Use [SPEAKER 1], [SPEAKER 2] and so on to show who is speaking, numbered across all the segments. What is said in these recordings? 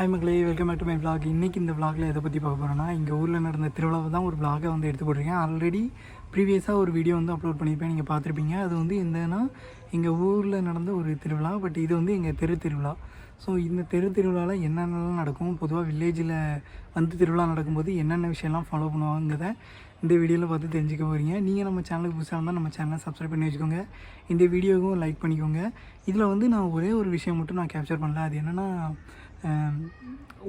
[SPEAKER 1] Back to my vlog. இன்றைக்கி இந்த vlogல எதை பற்றி பார்க்க போகிறோன்னா இங்கே ஊரில் நடந்த திருவிழாவை தான் ஒரு vlog-அ வந்து எடுத்து போட்டிருக்கேன் ஆல்ரெடி ப்ரீவியஸாக ஒரு வீடியோ வந்து அப்லோட் பண்ணியிருப்பேன். நீங்கள் பார்த்துருப்பீங்க. அது வந்து என்னன்னா எங்கள் ஊரில் நடந்த ஒரு திருவிழா. பட் இது வந்து எங்கள் தெரு திருவிழா. ஸோ இந்த தெரு திருவிழாவில் என்னென்னலாம் நடக்கும்? பொதுவாக வில்லேஜில் வந்து திருவிழா நடக்கும்போது என்னென்ன விஷயம்லாம் ஃபாலோ பண்ணுவாங்கிறத இந்த வீடியோவில் பார்த்து தெரிஞ்சுக்க போகிறீங்க நீங்கள் நம்ம சேனலுக்கு புதுசாக இருந்தால் நம்ம சேனலை சப்ஸ்கிரைப் பண்ணி வச்சுக்கோங்க. இந்த வீடியோவுக்கும் லைக் பண்ணிக்கோங்க. இதில் வந்து நான் ஒரே ஒரு விஷயம் மட்டும் நான் கேப்சர் பண்ணல. அது என்னென்னா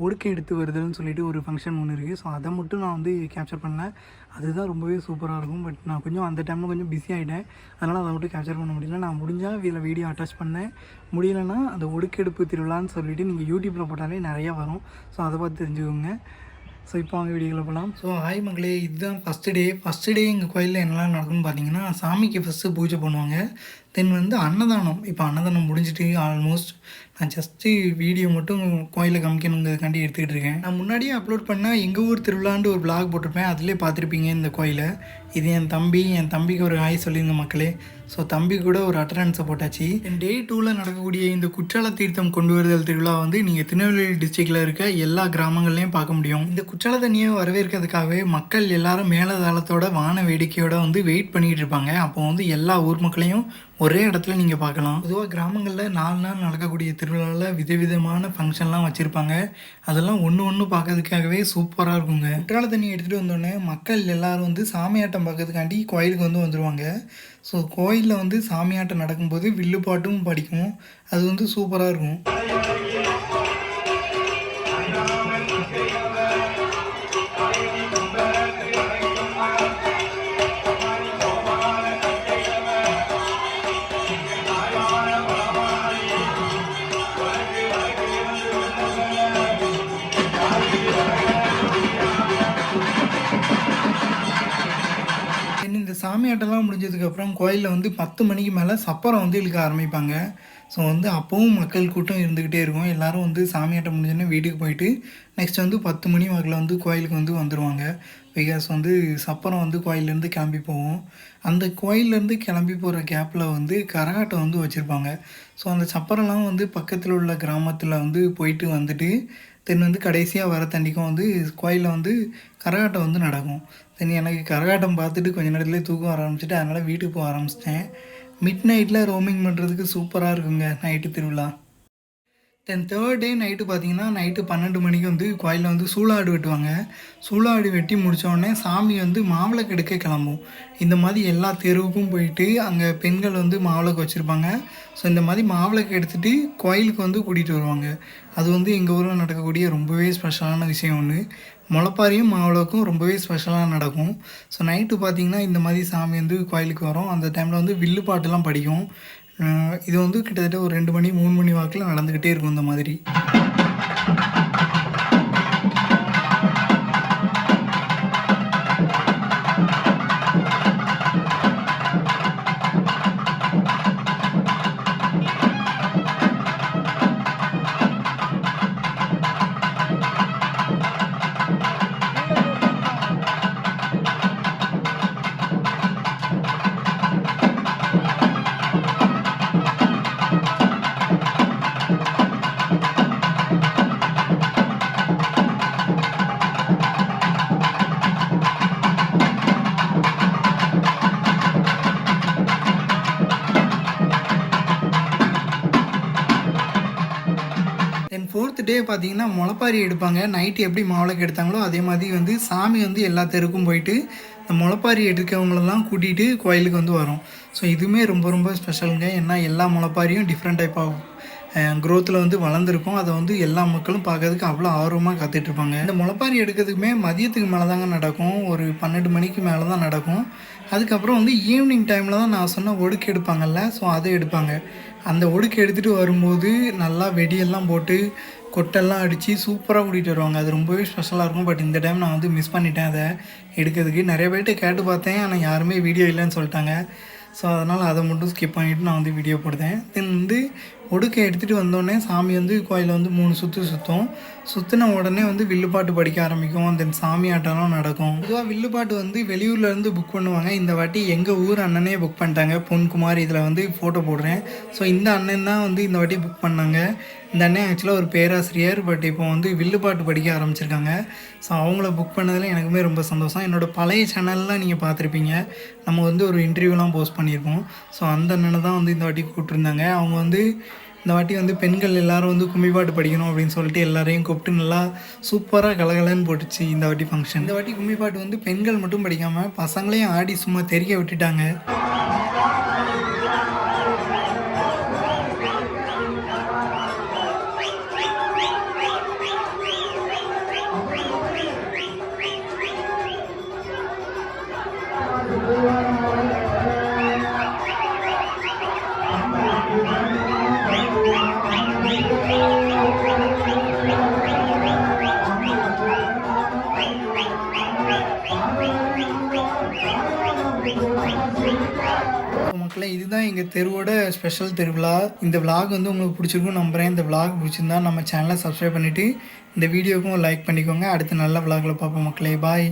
[SPEAKER 1] ஒடுக்க எடுத்து வருதல்னு சொல்லிட்டு ஒரு ஃபங்க்ஷன் ஒன்று இருக்குது ஸோ அதை மட்டும் நான் வந்து கேப்சர் பண்ணேன் அதுதான் ரொம்பவே சூப்பராக இருக்கும். பட் நான் கொஞ்சம் அந்த டைமில் கொஞ்சம் பிஸி ஆகிட்டேன் அதனால் அதை மட்டும் கேப்சர் பண்ண முடியல. நான் முடிஞ்சால் இதில் வீடியோ அட்டாச் பண்ணேன். முடியலைன்னா அந்த ஒடுக்கெடுப்பு திருவிழான்னு சொல்லிவிட்டு நீங்கள் யூடியூப்பில் போட்டாலே நிறையா வரும். ஸோ அதை பார்த்து தெரிஞ்சுக்கோங்க. ஸோ இப்போ அவங்க வீடியோவில் போகலாம் ஸோ ஹாய் மங்களே இதுதான் ஃபஸ்ட்டு டே ஃபஸ்ட்டு டே எங்கள் கோயிலில் என்னெல்லாம் நடக்கும்னு பார்த்தீங்கன்னா சாமிக்கு ஃபஸ்ட்டு பூஜை பண்ணுவாங்க. தென் வந்து அன்னதானம். இப்போ அன்னதானம் முடிஞ்சிட்டு ஆல்மோஸ்ட் நான் ஜஸ்ட்டு வீடியோ மட்டும் கோயிலில் காமிக்கணுங்கிறதுக்காண்டி எடுத்துக்கிட்டு இருக்கேன். நான் முன்னாடியே அப்லோட் பண்ணால் எங்கள் ஊர் திருவிழான்ட்டு ஒரு பிளாக் போட்டிருப்பேன். அதிலே பார்த்துருப்பீங்க இந்த கோயிலை. இது என் தம்பி. என் தம்பிக்கு ஒரு ஹாய் சொல்லியிருந்த மக்களே. ஸோ தம்பி கூட ஒரு அட்டண்டன்ஸை போட்டாச்சு. டே டூவில் நடக்கக்கூடிய இந்த குற்றால தீர்த்தம் கொண்டு வருதல் திருவிழா வந்து நீங்கள் திருநெல்வேலி டிஸ்ட்ரிக்டில் இருக்க எல்லா கிராமங்கள்லையும் பார்க்க முடியும். இந்த குற்றால தண்ணியை வரவேற்கிறதுக்காகவே மக்கள் எல்லாரும் மேலதாளத்தோட வான வேடிக்கையோட வந்து வெயிட் பண்ணிகிட்டு இருப்பாங்க. அப்போ வந்து எல்லா ஊர் மக்களையும் ஒரே இடத்துல நீங்கள் பார்க்கலாம். பொதுவாக கிராமங்களில் நாலு நாள் நடக்கக்கூடிய திருவிழாவில் விதவிதமான ஃபங்க்ஷன்லாம் வச்சுருப்பாங்க. அதெல்லாம் ஒன்று ஒன்று பார்க்கறதுக்காகவே சூப்பராக இருக்குங்க. குற்றால தண்ணி எடுத்துகிட்டு வந்தோடனே மக்கள் எல்லாரும் வந்து சாமியாட்டம் பார்க்கறதுக்காண்டி கோயிலுக்கு வந்து வந்துடுவாங்க ஸோ கோயிலில் வந்து சாமியாட்டம் நடக்கும்போது வில்லுப்பாட்டும் படிக்கும். அது வந்து சூப்பராக இருக்கும். சாமியாட்டெல்லாம் முடிஞ்சதுக்கப்புறம் கோயிலில் வந்து பத்து மணிக்கு மேலே சப்பரம் வந்து இழுக்க ஆரம்பிப்பாங்க. ஸோ வந்து அப்போவும் மக்கள் கூட்டம் இருந்துக்கிட்டே இருக்கும். எல்லாரும் வந்து சாமியாட்டம் முடிஞ்சோடனே வீட்டுக்கு போயிட்டு நெக்ஸ்ட் வந்து பத்து மணி வாக்கில் வந்து கோயிலுக்கு வந்து வந்துடுவாங்க பிகாஸ் வந்து சப்பரம் வந்து கோயிலேருந்து கிளம்பி போவோம். அந்த கோயிலேருந்து கிளம்பி போகிற கேப்பில் வந்து கரகாட்டம் வந்து வச்சுருப்பாங்க. ஸோ அந்த சப்பரம்லாம் வந்து பக்கத்தில் உள்ள கிராமத்தில் வந்து போயிட்டு வந்துட்டு தென் வந்து கடைசியாக வர தண்ணிக்கும் வந்து கோயிலில் வந்து கரகாட்டம் வந்து நடக்கும். தென் எனக்கு கரகாட்டம் பார்த்துட்டு கொஞ்ச நேரத்துலேயே தூக்கம் ஆரம்பிச்சிட்டு அதனால் வீட்டுக்கு போக ஆரம்பிச்சிட்டேன். மிட் நைட்டில் ரோமிங் பண்ணுறதுக்கு சூப்பராக இருக்குங்க நைட்டு திருவிழா. தென் தேர்ட் டே நைட்டு பார்த்தீங்கன்னா நைட்டு பன்னெண்டு மணிக்கு வந்து கோயிலில் வந்து சூளாடு வெட்டுவாங்க. சூளாடு வெட்டி முடித்தோடனே சாமி வந்து மாவிளக்கு எடுக்க கிளம்பும். இந்த மாதிரி எல்லா தெருவுக்கும் போயிட்டு அங்கே பெண்கள் வந்து மாவிளக்கு வச்சுருப்பாங்க. ஸோ இந்த மாதிரி மாவிளக்கு எடுத்துகிட்டு கோயிலுக்கு வந்து கூட்டிகிட்டு வருவாங்க. அது வந்து எங்கள் ஊரில் நடக்கக்கூடிய ரொம்பவே ஸ்பெஷலான விஷயம் ஒன்று முளப்பாரியும் மாவிளக்கும் ரொம்பவே ஸ்பெஷலாக நடக்கும். ஸோ நைட்டு பார்த்தீங்கன்னா இந்த மாதிரி சாமி வந்து கோயிலுக்கு வரும். அந்த டைமில் வந்து வில்லு பாட்டுலாம் படிக்கும். இது வந்து கிட்டத்தட்ட ஒரு ரெண்டு மணி மூணு மணி வாக்கில் நடந்துக்கிட்டே இருக்கும் இந்த மாதிரி. ஃபோர்த் டே பார்த்தீங்கன்னா முளைப்பாரி எடுப்பாங்க. நைட்டு எப்படி மாவிளக்கு எடுத்தாங்களோ அதே மாதிரி வந்து சாமி வந்து எல்லா தெருக்கும் போயிட்டு இந்த முளைப்பாரி எடுக்கிறவங்களெல்லாம் கூட்டிகிட்டு கோயிலுக்கு வந்து வரும். ஸோ இதுவுமே ரொம்ப ரொம்ப ஸ்பெஷலுங்க ஏன்னா எல்லா முளைப்பாரியும் டிஃப்ரெண்ட் டைப் ஆகும். க்ரோத்தில் வந்து வளர்ந்துருக்கும். அதை வந்து எல்லா மக்களும் பார்க்கறதுக்கு அவ்வளோ ஆர்வமாக காத்துட்ருப்பாங்க. இந்த முளைப்பாரி எடுக்கிறதுக்குமே மதியத்துக்கு மேலே தாங்க நடக்கும். ஒரு பன்னெண்டு மணிக்கு மேலே தான் நடக்கும். அதுக்கப்புறம் வந்து ஈவினிங் டைமில் தான் நான் சொன்ன ஒடுக்கு எடுப்பாங்கல்ல ஸோ அதை எடுப்பாங்க. அந்த ஒடுக்கு எடுத்துகிட்டு வரும்போது நல்லா வெடியெல்லாம் போட்டு கொட்டெல்லாம் அடித்து சூப்பராக கூட்டிகிட்டு வருவாங்க. அது ரொம்பவே ஸ்பெஷலாக இருக்கும். பட் இந்த டைம் நான் வந்து மிஸ் பண்ணிட்டேன் அதை எடுக்கிறதுக்கு. நிறைய பேர்கிட்ட கேட்டு பார்த்தேன் ஆனால் யாருமே வீடியோ இல்லைன்னு சொல்லிட்டாங்க. ஸோ அதனால் அதை மட்டும் ஸ்கிப் பண்ணிவிட்டு நான் வந்து வீடியோ போடுதேன் தென் வந்து ஒடுக்கை எடுத்துகிட்டு வந்தோடனே சாமி வந்து கோயிலில் வந்து மூணு சுற்று சுற்றும் சுற்றின உடனே வந்து வில்லுப்பாட்டு படிக்க ஆரம்பிக்கும். தென் சாமி ஆட்டம்லாம் நடக்கும். பொதுவாக வில்லுப்பாட்டு வந்து வெளியூர்லேருந்து புக் பண்ணுவாங்க. இந்த வாட்டி எங்கள் ஊர் அண்ணனே புக் பண்ணிட்டாங்க. பொன்குமார் இதில் வந்து ஃபோட்டோ போடுறேன். ஸோ இந்த அண்ணன் தான் வந்து இந்த வாட்டி புக் பண்ணாங்க. இந்த அண்ணன் ஆக்சுவலாக ஒரு பேராசிரியர். பட் இப்போ வந்து வில்லுப்பாட்டு படிக்க ஆரம்பிச்சிருக்காங்க. ஸோ அவங்கள புக் பண்ணதில் எனக்குமே ரொம்ப சந்தோஷம். என்னோடய பழைய சேனல்லாம் நீங்கள் பார்த்துருப்பீங்க. நம்ம வந்து ஒரு இன்டர்வியூலாம் போஸ்ட் பண்ணியிருப்போம். ஸோ அந்த அண்ணனை தான் வந்து இந்த வாட்டி கூப்பிட்டுருந்தாங்க. அவங்க வந்து இந்த வாட்டி வந்து பெண்கள் எல்லாரும் வந்து கும்மிப்பாட்டு படிக்கணும் அப்படின்னு சொல்லிட்டு எல்லாரையும் கூப்பிட்டு நல்லா சூப்பராக கலகலன்னு போட்டுச்சு இந்த வாட்டி ஃபங்க்ஷன் இந்த வாட்டி கும்மிப்பாட்டு வந்து பெண்கள் மட்டும் படிக்காமல் பசங்களையும் ஆடி சும்மா தெரிய விட்டுட்டாங்க. இதுதான் எங்கள் தெருவோட ஸ்பெஷல் திருவிழா. இந்த விளாக் வந்து உங்களுக்கு பிடிச்சிருக்கும் நம்புகிறேன் இந்த விளாக் பிடிச்சிருந்தா நம்ம சேனலை சப்ஸ்கிரைப் பண்ணிவிட்டு இந்த வீடியோக்கும் லைக் பண்ணிக்கோங்க. அடுத்த நல்ல விளாகில் பார்ப்போம் மக்களே. பாய்